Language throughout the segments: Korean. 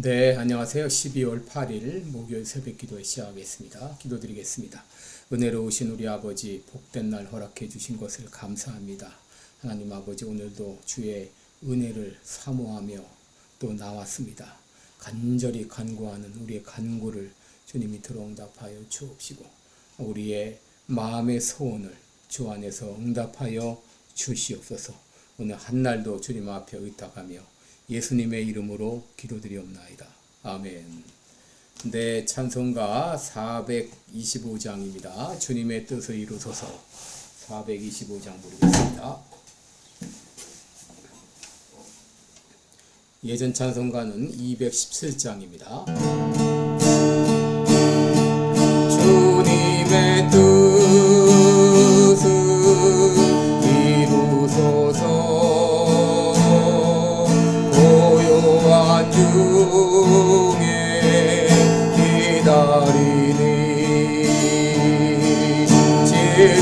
네, 안녕하세요. 12월 8일 목요일 새벽 기도에 시작하겠습니다. 기도드리겠습니다. 은혜로우신 우리 아버지 복된 날 허락해 주신 것을 감사합니다. 하나님 아버지 오늘도 주의 은혜를 사모하며 또 나왔습니다. 간절히 간구하는 우리의 간구를 주님이 들어응답하여 주옵시고 우리의 마음의 소원을 주 안에서 응답하여 주시옵소서. 오늘 한 날도 주님 앞에 의탁하며 예수님의 이름으로 기도드리옵나이다. 아멘. 네, 찬송가 425장입니다. 주님의 뜻을 이루소서 425장 부르겠습니다. 예전 찬송가는 217장입니다. 주님의 뜻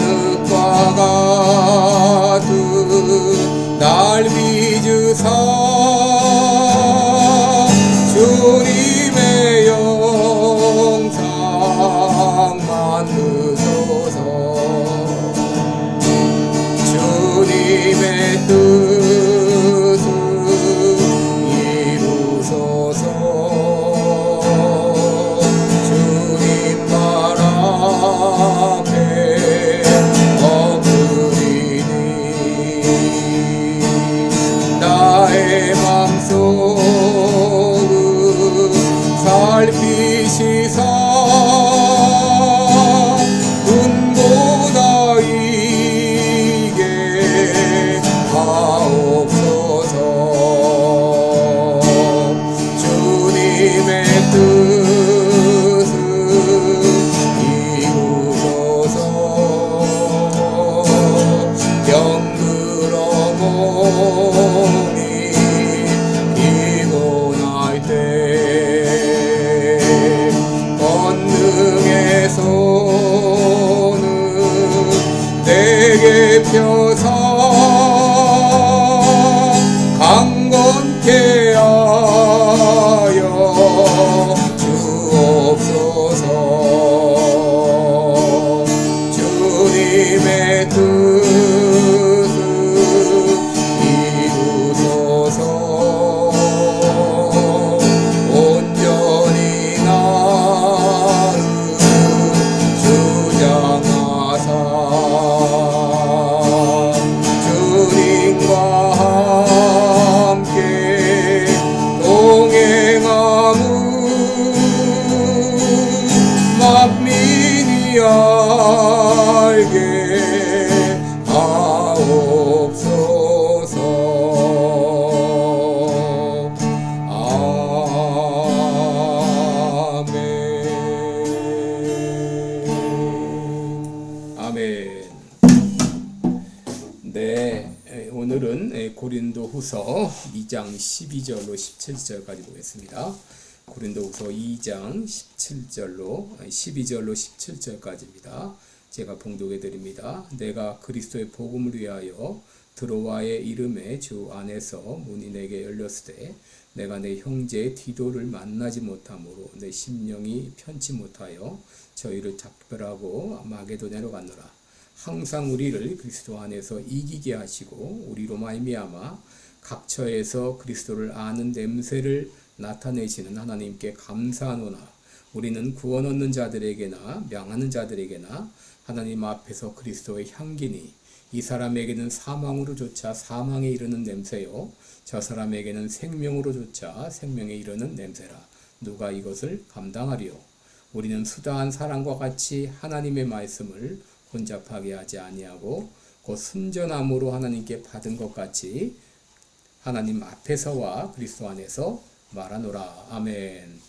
진흙과 같은 날 빚으사 펴서 알게 하옵소서 아멘. 아멘. 네, 에, 오늘은 에, 고린도 후서 2장 12절로 17절까지 보겠습니다. 고린도후서 2장 17절로 12절로 17절까지입니다. 제가 봉독해 드립니다. 내가 그리스도의 복음을 위하여 드로와의 이름에 주 안에서 문이 내게 열렸으되 내가 내 형제 디도를 만나지 못함으로 내 심령이 편치 못하여 저희를 작별하고 마게도냐로 갔노라. 항상 우리를 그리스도 안에서 이기게 하시고 우리로 말미암아 각처에서 그리스도를 아는 냄새를 나타내시는 하나님께 감사하노나 우리는 구원 얻는 자들에게나 명하는 자들에게나 하나님 앞에서 그리스도의 향기니 이 사람에게는 사망으로조차 사망에 이르는 냄새요. 저 사람에게는 생명으로조차 생명에 이르는 냄새라. 누가 이것을 감당하리요? 우리는 수다한 사람과 같이 하나님의 말씀을 혼잡하게 하지 아니하고 곧 순전함으로 하나님께 받은 것 같이 하나님 앞에서와 그리스도 안에서 말하노라 아멘.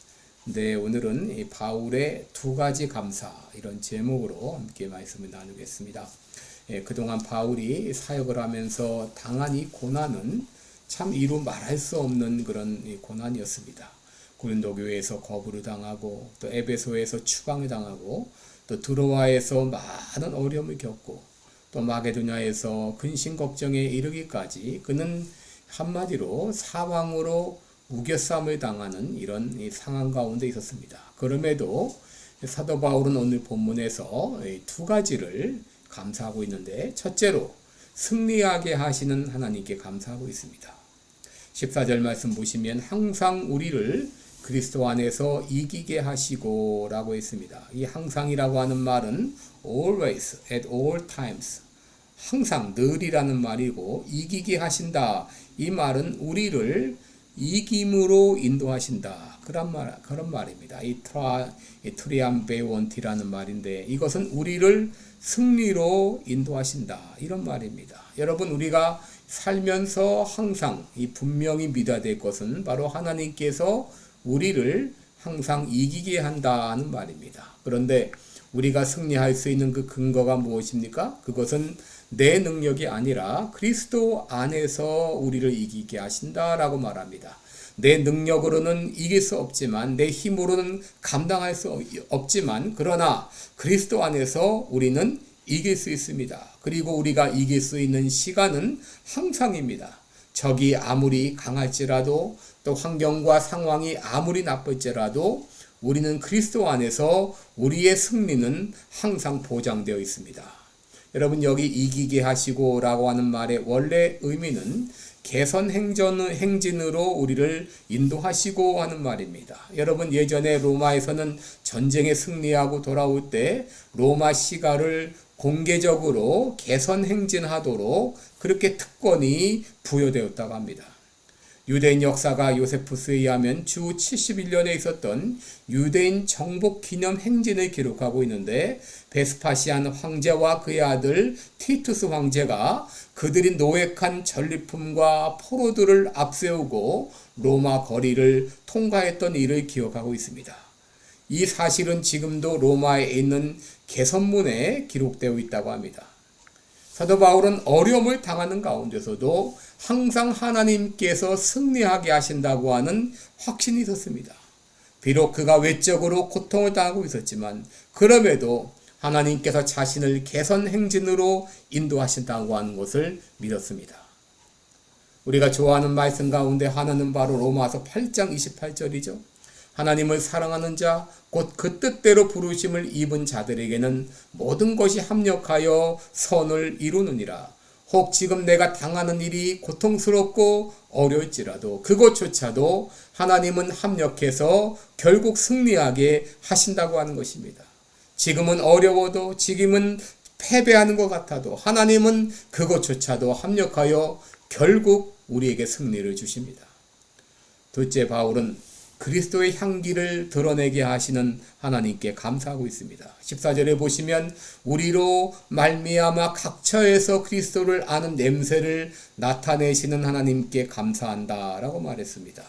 네 오늘은 이 바울의 두 가지 감사 이런 제목으로 함께 말씀을 나누겠습니다. 예, 그동안 바울이 사역을 하면서 당한 이 고난은 참 이루 말할 수 없는 그런 이 고난이었습니다. 고린도 교회에서 거부를 당하고 또 에베소에서 추방을 당하고 또 드로아에서 많은 어려움을 겪고 또 마게도냐에서 근심 걱정에 이르기까지 그는 한마디로 사방으로 우겨쌈을 당하는 이런 이 상황 가운데 있었습니다. 그럼에도 사도 바울은 오늘 본문에서 이두 가지를 감사하고 있는데 첫째로 승리하게 하시는 하나님께 감사하고 있습니다. 14절 말씀 보시면 항상 우리를 그리스도 안에서 이기게 하시고 라고 했습니다. 이 항상이라고 하는 말은 always, at all times. 항상, 늘이라는 말이고, 이기게 하신다. 이 말은 우리를 이김으로 인도하신다. 그런 말, 그런 말입니다. 이 트라, 이 트리암 베원티라는 말인데, 이것은 우리를 승리로 인도하신다. 이런 말입니다. 여러분, 우리가 살면서 항상 이 분명히 믿어야 될 것은 바로 하나님께서 우리를 항상 이기게 한다는 말입니다. 그런데 우리가 승리할 수 있는 그 근거가 무엇입니까? 그것은 내 능력이 아니라 그리스도 안에서 우리를 이기게 하신다라고 말합니다. 내 능력으로는 이길 수 없지만 내 힘으로는 감당할 수 없지만 그러나 그리스도 안에서 우리는 이길 수 있습니다. 그리고 우리가 이길 수 있는 시간은 항상입니다. 적이 아무리 강할지라도 또 환경과 상황이 아무리 나쁠지라도 우리는 그리스도 안에서 우리의 승리는 항상 보장되어 있습니다. 여러분 여기 이기게 하시고라고 하는 말의 원래 의미는 개선 행전 행진으로 우리를 인도하시고 하는 말입니다. 여러분 예전에 로마에서는 전쟁에 승리하고 돌아올 때 로마 시가를 공개적으로 개선 행진하도록 그렇게 특권이 부여되었다고 합니다. 유대인 역사가 요세푸스에 의하면 주 71년에 있었던 유대인 정복 기념 행진을 기록하고 있는데 베스파시안 황제와 그의 아들 티투스 황제가 그들이 노획한 전리품과 포로들을 앞세우고 로마 거리를 통과했던 일을 기억하고 있습니다. 이 사실은 지금도 로마에 있는 개선문에 기록되어 있다고 합니다. 사도 바울은 어려움을 당하는 가운데서도 항상 하나님께서 승리하게 하신다고 하는 확신이 있었습니다. 비록 그가 외적으로 고통을 당하고 있었지만 그럼에도 하나님께서 자신을 개선 행진으로 인도하신다고 하는 것을 믿었습니다. 우리가 좋아하는 말씀 가운데 하나는 바로 로마서 8장 28절이죠. 하나님을 사랑하는 자, 곧 그 뜻대로 부르심을 입은 자들에게는 모든 것이 합력하여 선을 이루느니라. 혹 지금 내가 당하는 일이 고통스럽고 어려울지라도 그것조차도 하나님은 합력해서 결국 승리하게 하신다고 하는 것입니다. 지금은 어려워도 지금은 패배하는 것 같아도 하나님은 그것조차도 합력하여 결국 우리에게 승리를 주십니다. 둘째 바울은 그리스도의 향기를 드러내게 하시는 하나님께 감사하고 있습니다. 14절에 보시면 우리로 말미암아 각처에서 그리스도를 아는 냄새를 나타내시는 하나님께 감사한다라고 말했습니다.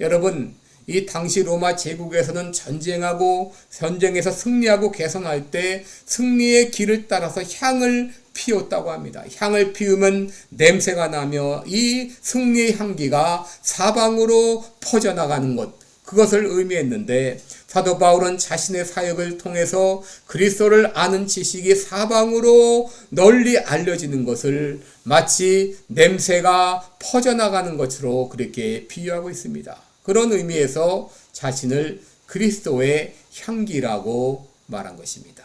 여러분 이 당시 로마 제국에서는 전쟁하고 전쟁에서 승리하고 개선할 때 승리의 길을 따라서 향을 피웠다고 합니다. 향을 피우면 냄새가 나며 이 승리의 향기가 사방으로 퍼져나가는 것, 그것을 의미했는데 사도 바울은 자신의 사역을 통해서 그리스도를 아는 지식이 사방으로 널리 알려지는 것을 마치 냄새가 퍼져나가는 것으로 그렇게 비유하고 있습니다. 그런 의미에서 자신을 그리스도의 향기라고 말한 것입니다.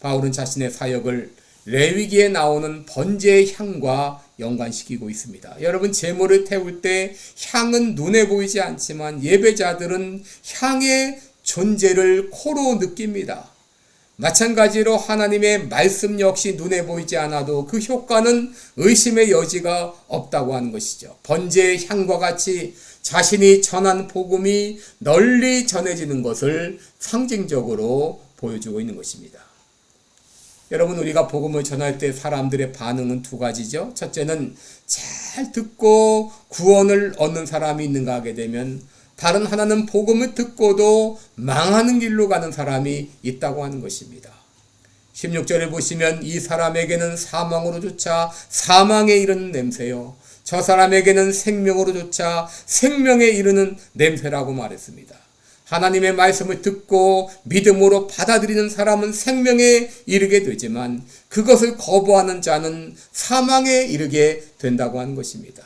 바울은 자신의 사역을 레위기에 나오는 번제의 향과 연관시키고 있습니다. 여러분 제물을 태울 때 향은 눈에 보이지 않지만 예배자들은 향의 존재를 코로 느낍니다. 마찬가지로 하나님의 말씀 역시 눈에 보이지 않아도 그 효과는 의심의 여지가 없다고 하는 것이죠. 번제의 향과 같이 자신이 전한 복음이 널리 전해지는 것을 상징적으로 보여주고 있는 것입니다. 여러분 우리가 복음을 전할 때 사람들의 반응은 두 가지죠. 첫째는 잘 듣고 구원을 얻는 사람이 있는가 하게 되면 다른 하나는 복음을 듣고도 망하는 길로 가는 사람이 있다고 하는 것입니다. 16절을 보시면 이 사람에게는 사망으로조차 사망에 이르는 냄새요. 저 사람에게는 생명으로조차 생명에 이르는 냄새라고 말했습니다. 하나님의 말씀을 듣고 믿음으로 받아들이는 사람은 생명에 이르게 되지만 그것을 거부하는 자는 사망에 이르게 된다고 하는 것입니다.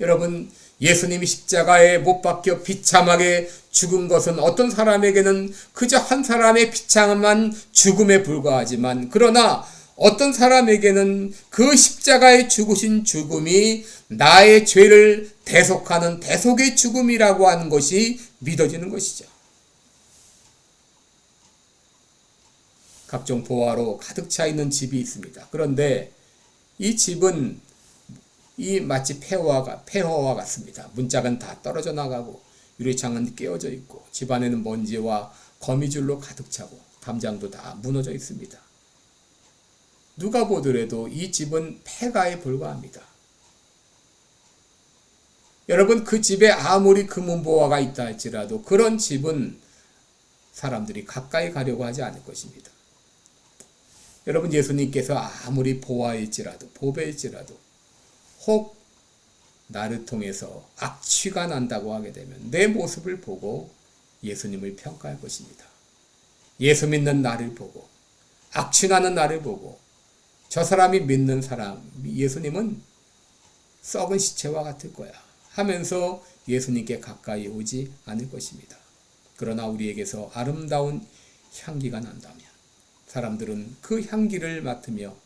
여러분 예수님이 십자가에 못 박혀 비참하게 죽은 것은 어떤 사람에게는 그저 한 사람의 비참한 죽음에 불과하지만 그러나 어떤 사람에게는 그 십자가에 죽으신 죽음이 나의 죄를 대속하는 대속의 죽음이라고 하는 것이 믿어지는 것이죠. 각종 보화로 가득 차 있는 집이 있습니다. 그런데 이 집은 이 마치 폐허와, 폐허와 같습니다. 문짝은 다 떨어져 나가고 유리창은 깨어져 있고 집안에는 먼지와 거미줄로 가득 차고 담장도 다 무너져 있습니다. 누가 보더라도 이 집은 폐가에 불과합니다. 여러분 그 집에 아무리 금은보화가 있다 할지라도 그런 집은 사람들이 가까이 가려고 하지 않을 것입니다. 여러분 예수님께서 아무리 보화일지라도 보배일지라도 혹 나를 통해서 악취가 난다고 하게 되면 내 모습을 보고 예수님을 평가할 것입니다. 예수 믿는 나를 보고 악취 나는 나를 보고 저 사람이 믿는 사람 예수님은 썩은 시체와 같을 거야 하면서 예수님께 가까이 오지 않을 것입니다. 그러나 우리에게서 아름다운 향기가 난다면 사람들은 그 향기를 맡으며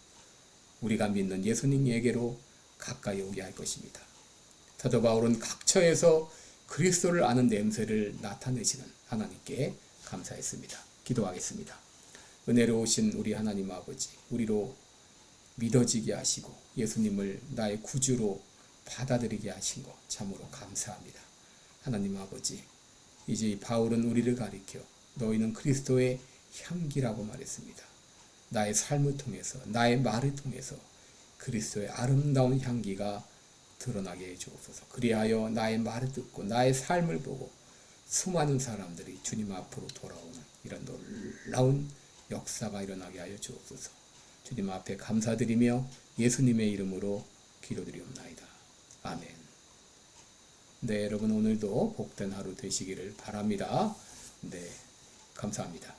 우리가 믿는 예수님에게로 가까이 오게 할 것입니다. 사도 바울은 각처에서 그리스도를 아는 냄새를 나타내시는 하나님께 감사했습니다. 기도하겠습니다. 은혜로우신 우리 하나님 아버지, 우리로 믿어지게 하시고 예수님을 나의 구주로 받아들이게 하신 것 참으로 감사합니다. 하나님 아버지, 이제 이 바울은 우리를 가리켜 너희는 그리스도의 향기라고 말했습니다. 나의 삶을 통해서, 나의 말을 통해서 그리스도의 아름다운 향기가 드러나게 해 주옵소서. 그리하여 나의 말을 듣고 나의 삶을 보고 수많은 사람들이 주님 앞으로 돌아오는 이런 놀라운 역사가 일어나게 하여 주옵소서. 주님 앞에 감사드리며 예수님의 이름으로 기도드리옵나이다. 아멘. 네, 여러분 오늘도 복된 하루 되시기를 바랍니다. 네, 감사합니다.